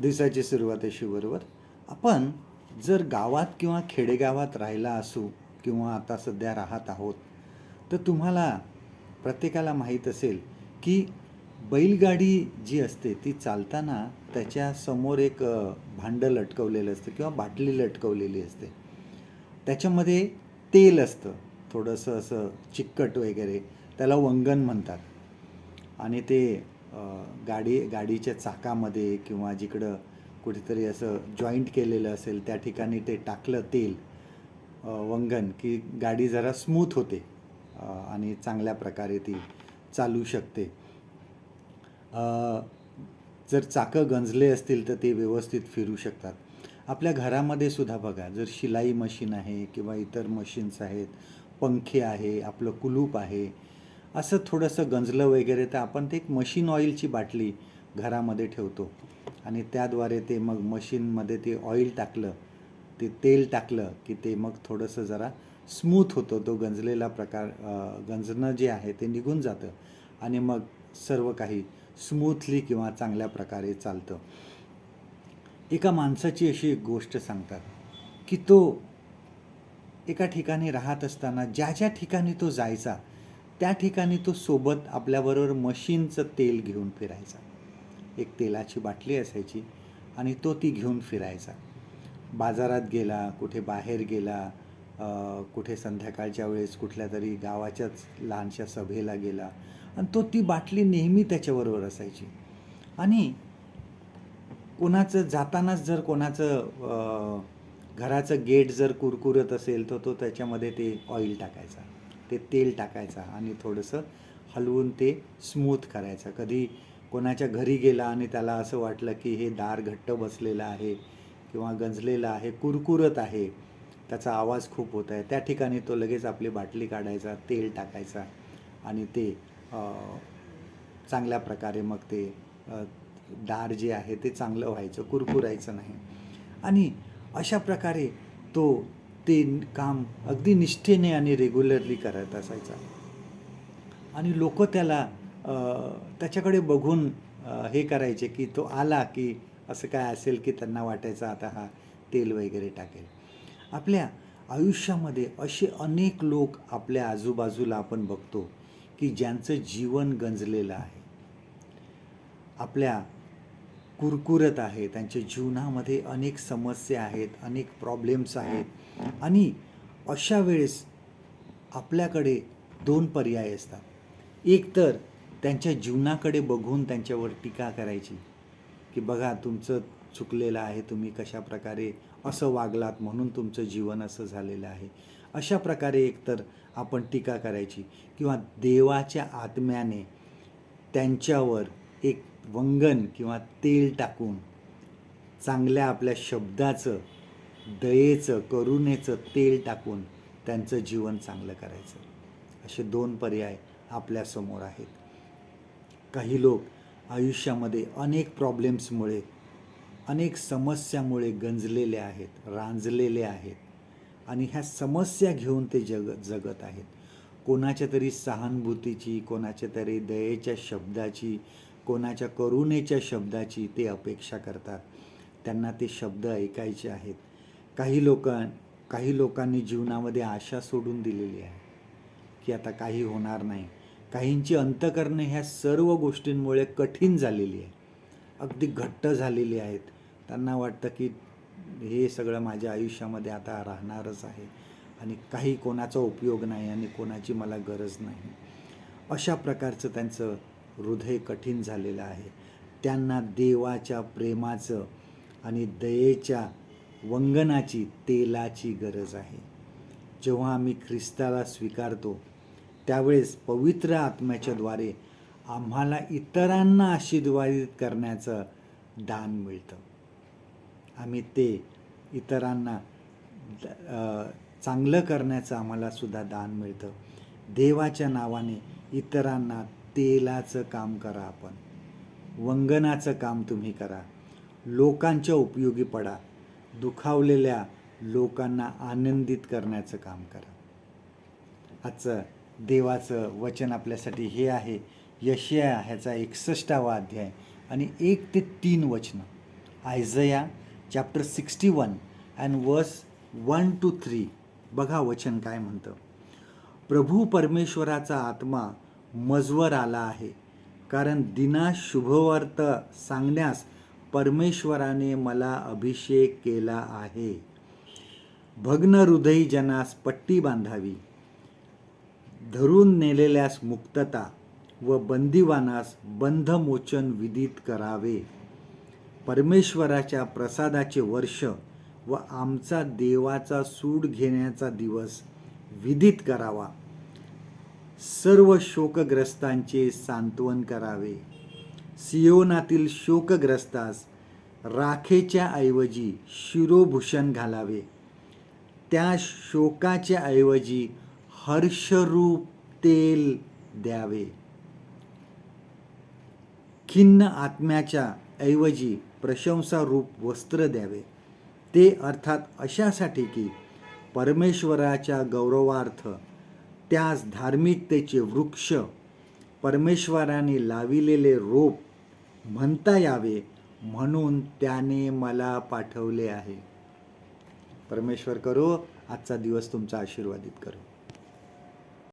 दिवसाची सुरुवातीशी बरोबर आपण जर गावात किंवा खेडेगावात राहिला असू किंवा आता सध्या राहत आहोत तर तुम्हाला प्रत्येकाला माहीत असेल की बैलगाडी जी असते ती चालताना त्याच्यासमोर एक भांडं लटकवलेलं असतं किंवा बाटली लटकवलेली असते. त्याच्यामध्ये तेल असतं थोडंसं असं चिकट वगैरे त्याला वंगण म्हणतात. आणि ते गाडी गाडीच्या चाकामध्ये किंवा जिकडं कुठेतरी असं जॉईंट केलेलं असेल त्या ठिकाणी ते टाकलं तेल वंगण की गाडी जरा स्मूथ होते आणि चांगल्या प्रकारे ती चालू शकते. जर चाकं गंजले असतील तर ते व्यवस्थित फिरू शकतात. आपल्या घरामध्ये सुद्धा बघा जर शिलाई मशीन आहे किंवा इतर मशीन्स आहेत पंखे आहे आपलं कुलूप आहे असं थोडंसं गंजलं वगैरे तर आपण ते एक मशीन ऑइलची बाटली घरामध्ये ठेवतो. आणि त्याद्वारे ते मग मशीनमध्ये ते ऑइल टाकलं ते तेल टाकलं की ते मग थोडंसं जरा स्मूथ होतो. तो गंजलेला प्रकार गंजणं जे आहे ते निघून जातं आणि मग सर्व काही स्मूथली किंवा चांगल्या प्रकारे चालतं. एका माणसाची अशी एक गोष्ट सांगतात की तो एका ठिकाणी राहत असताना ज्या ज्या ठिकाणी तो जायचा त्या ठिकाणी तो सोबत आपल्याबरोबर मशीनचं तेल घेऊन फिरायचा. एक तेलाची बाटली असायची आणि तो ती घेऊन फिरायचा. बाजारात गेला कुठे बाहेर गेला कुठे संध्याकाळच्या वेळेस कुठल्या तरी गावाच्याच लहानशा सभेला गेला आणि तो ती बाटली नेहमी त्याच्याबरोबर असायची. आणि कोणाचं जातानाच जर कोणाचं घराचं गेट जर कुरकुरत असेल तर तो त्याच्यामध्ये ते ऑइल टाकायचा. ते तेल टाकायचा आणि थोडंसं हलवून ते स्मूथ करायचं. कधी कोणाच्या घरी गेला आणि त्याला असं वाटलं की हे दार घट्ट बसलेलं आहे किंवा गंजलेलं आहे कुरकुरत आहे त्याचा आवाज खूप होत आहे. त्या ठिकाणी तो लगेच आपली बाटली काढायचा तेल टाकायचा आणि ते चांगल्या प्रकारे मग ते दार जे आहे ते चांगलं व्हायचं कुरकुरायचं नाही. आणि अशा प्रकारे तो ते काम अगदी निष्ठेने आणि रेग्युलरली करत असायचा. आणि लोक त्याला त्याच्याकडे बघून हे करायचे की तो आला की असं काय असेल की त्यांना वाटायचं आता हा तेल वगैरे टाकेल. आपल्या आयुष्यामध्ये असे अनेक लोक आपल्या आजूबाजूला आपण बघतो की ज्यांचं जीवन गंजलेलं आहे. आपल्या कुरकुरत आहे. त्यांच्या जीवनामध्ये अनेक समस्या आहेत अनेक प्रॉब्लेम्स आहेत. आणि अशा वेळेस आपल्याकडे दोन पर्याय असतात. एक तर त्यांच्या जीवनाकडे बघून त्यांच्यावर टीका करायची की बघा तुमचं चुकलेलं आहे तुम्ही कशा प्रकारे असं वागलात म्हणून तुमचं जीवन असं झालेलं आहे. अशा प्रकारे एकतर आपण टीका करायची किंवा देवाच्या आत्म्याने त्यांच्यावर एक वंगण किंवा तेल टाकून चांगल्या आपल्या शब्दाचं दयेचं करुणेचं तेल टाकून त्यांचं जीवन चांगलं करायचं. असे दोन पर्याय आपल्यासमोर आहेत. काही लोक आयुष्यामध्ये अनेक प्रॉब्लेम्समुळे अनेक समस्यामुळे गंजलेले आहेत रांजलेले आहेत आणि ह्या समस्या घेऊन ते जग जगत आहेत. कोणाच्या तरी सहानुभूतीची कोणाच्या तरी दयेच्या शब्दाची कोणाच्या करुणेच्या शब्दाची ते अपेक्षा करतात. त्यांना ते शब्द ऐकायचे आहेत. काही लोकां काही लोकांनी जीवनामध्ये आशा सोडून दिलेली आहे की आता काही होणार नाही. काहींची अंतकरणं ह्या सर्व गोष्टींमुळे कठीण झालेली आहे अगदी घट्ट झालेली आहेत. त्यांना वाटतं की हे सगळं माझ्या आयुष्यामध्ये आता राहणारच आहे आणि काही कोणाचा उपयोग नाही आणि कोणाची मला गरज नाही. अशा प्रकारचं त्यांचं हृदय कठीण झालेलं आहे. त्यांना देवाच्या प्रेमाचं आणि दयेच्या वंगनाची तेलाची गरज आहे. जेव्हा आम्ही ख्रिस्ताला स्वीकारतो त्यावेळेस पवित्र आत्म्याच्याद्वारे आम्हाला इतरांना आशीर्वादित करण्याचं दान मिळतं. आम्ही ते इतरांना द- चांगलं करण्याचं आम्हाला सुद्धा दान मिळतं. देवाच्या नावाने इतरांना तेलाचं काम करा आपण. वंगनाचं काम तुम्ही करा. लोकांच्या उपयोगी पडा. दुखावलेल्या लोकांना आनंदित करण्याचं काम करा. आजचं देवाचं वचन आपल्यासाठी हे आहे. यशया ह्याचा एकसष्टावा अध्याय आणि एक ते तीन वचनं. Isaiah chapter sixty one and verse one two three बघा वचन काय म्हणतं. प्रभू परमेश्वराचा आत्मा मजवर आला आहे. कारण दिना शुभवार्थ सांगण्यास परमेश्वराने मला अभिषेक केला आहे. भग्न हृदयी जनास पट्टी बांधावी. धरून नेलेल्यास मुक्तता व बंदिवानास बंधमोचन विदित करावे. परमेश्वराच्या प्रसादाचे वर्ष व आमचा देवाचा सूड घेण्याचा दिवस विदित करावा. सर्व शोकग्रस्तांचे सांत्वन करावे. सियोनातील शोकग्रस्तास राखेच्या ऐवजी शिरोभूषण घालावे. त्या शोकाच्या ऐवजी हर्षरूप तेल द्यावे. खिन्न आत्म्याच्या ऐवजी प्रशंसारूप वस्त्र द्यावे. ते अर्थात अशासाठी की परमेश्वराच्या गौरवार्थ त्यास धार्मिकतेचे वृक्ष परमेश्वराने लाविलेले रोप म्हणता यावे म्हणून त्याने मला पाठवले आहे. परमेश्वर करो आजचा दिवस तुमचा आशीर्वादित करो.